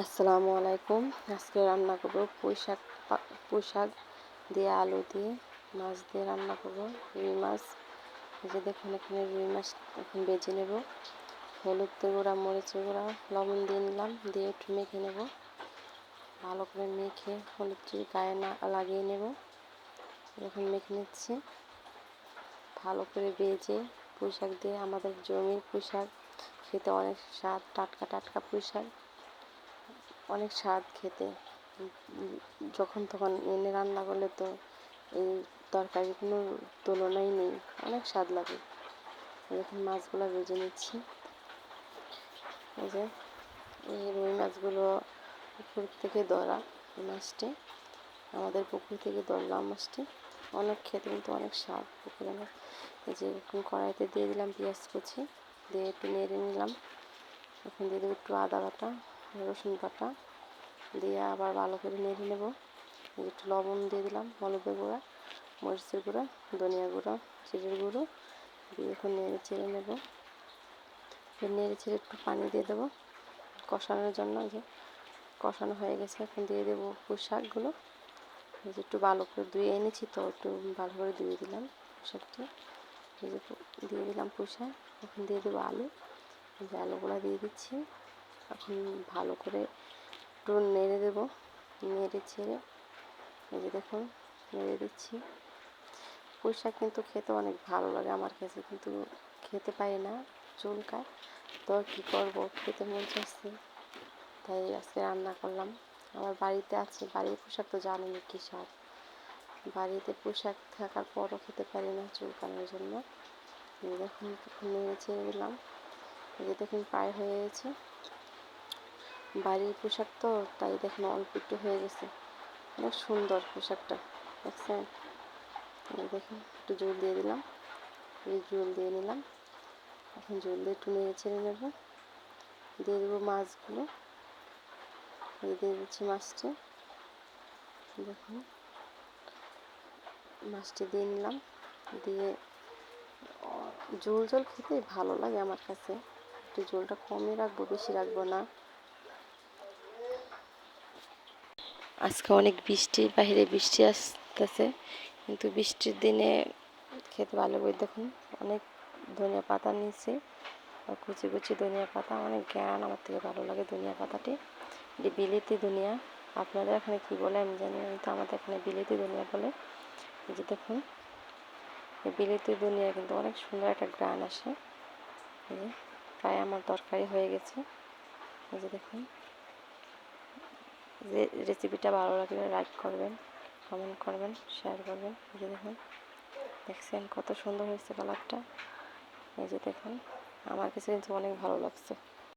আসসালামু আলাইকুম। আজকে রান্না করব পুঁই শাক দিয়ে আলু দিয়ে, মাছ দিয়ে রান্না করব, রুই মাছ। যে দেখুন, এখানে রুই মাছ এখন বেজে নেব। হলুদ গুঁড়া মরিচের গুঁড়া, লবণ দিয়ে নিলাম, দিয়ে একটু মেখে নেব। ভালো করে মেখে হলুদটি গায়ে না, লাগিয়ে নেব। এখন মেখে নিচ্ছি। ভালো করে বেজে পুঁই শাক দিয়ে আমাদের জমির পুঁই শাক খেতে অনেক স্বাদ, টাটকা টাটকা পুঁই শাক অনেক স্বাদ খেতে। যখন তখন এনে রান্না করলে তো এই তরকারি কোনো তুলনাই নেই, অনেক স্বাদ লাগে। এখন মাছগুলো ভেজে নিচ্ছি। এই যে, এই রুই মাছগুলো পুকুর থেকে ধরা মাছটি, আমাদের পুকুর থেকে ধরলাম মাছটি। অনেক খেতে কিন্তু অনেক স্বাদ পুকুরে মাছ এই যে কড়াইতে দিয়ে দিলাম পেঁয়াজ কুচি, দিয়ে একটু নেড়ে নিলাম। এখন দিয়ে দেবো একটু আদা বাটা। রসুন বাটা দিয়ে আবার ভালো করে নেড়ে নেব। একটু লবণ দিয়ে দিলাম, হলুদের গুঁড়া, মরিচের গুঁড়া, ধনিয়া গুঁড়া, জিরের গুঁড়ো দিয়ে এখন নেড়ে ছেড়ে নেব। নেড়ে ছেড়ে একটু পানি দিয়ে দেবো কষানোর জন্য। যে কষানো হয়ে গেছে, এখন দিয়ে দেবো পোশাকগুলো একটু ভালো করে ধুয়ে এনেছি তো, একটু ভালো করে ধুয়ে দিলাম পোশাকটি দিয়ে দিলাম পোশাক এখন দিয়ে দেবো আলু। যে আলুগুলো দিয়ে দিচ্ছি। এখন ভালো করে একটু নেড়ে দেবো, নেড়ে ছেড়ে। এই যে দেখুন, নেড়ে দিচ্ছি। পুঁই শাক কিন্তু খেতে অনেক ভালো লাগে আমার কাছে, কিন্তু খেতে পারি না, চুলকায়। তো কী করব, খেতে মন চাচ্ছে তাই আজকে রান্না করলাম। আমার বাড়িতে আছে, বাড়ির পোশাক তো জানেনি কী স্বাদ বাড়িতে পোশাক থাকার পরও খেতে পারি না চুলকানোর জন্য। দেখুন, নেড়ে ছেড়ে দিলাম। এই যে দেখুন, প্রায় হয়ে গেছে। বাড়ির পোশাক তো, তাই দেখুন অল্প একটু হয়ে গেছে। অনেক সুন্দর পোশাকটা, দেখছেন? দেখুন, একটু জল দিয়ে দিলাম। এই জল দিয়ে নিলাম। এখন জল দিয়ে একটু নেড়ে ছেড়ে নেব। দিয়ে দেবো মাছগুলো। এই দিয়ে দিচ্ছি মাছটি। দেখুন। মাছটি দিয়ে নিলাম। দিয়ে ঝোল ঝোল খেতে ভালো লাগে আমার কাছে। একটু ঝোলটা কমই রাখব, বেশি রাখব না। আজকে অনেক বৃষ্টি, বাইরে বৃষ্টি আসতেছে। কিন্তু বৃষ্টির দিনে খেতে ভালো করে দেখুন, অনেক ধনিয়া পাতা নিয়েছি। কুচি কুচি ধনিয়া পাতা, অনেক জ্ঞান, আমার থেকে ভালো লাগে ধনিয়া পাতাটি। এটি বিলেতি ধনিয়া। আপনাদের এখানে কি বলে আমি জানি কিন্তু আমাদের এখানে বিলেতি ধনিয়া বলে। যে দেখুন বিলেতি ধনিয়া কিন্তু অনেক সুন্দর একটা গ্রান আসে। প্রায় আমার তরকারি হয়ে গেছে। যে দেখুন। রেসিপিটা ভালো লাগলে লাইক করবেন কমেন্ট করবেন শেয়ার করবেন, এই যে দেখুন, দেখছেন কত সুন্দর হয়েছে কালারটা এই যে দেখুন, আমার কাছে কিন্তু অনেক ভালো লাগছে।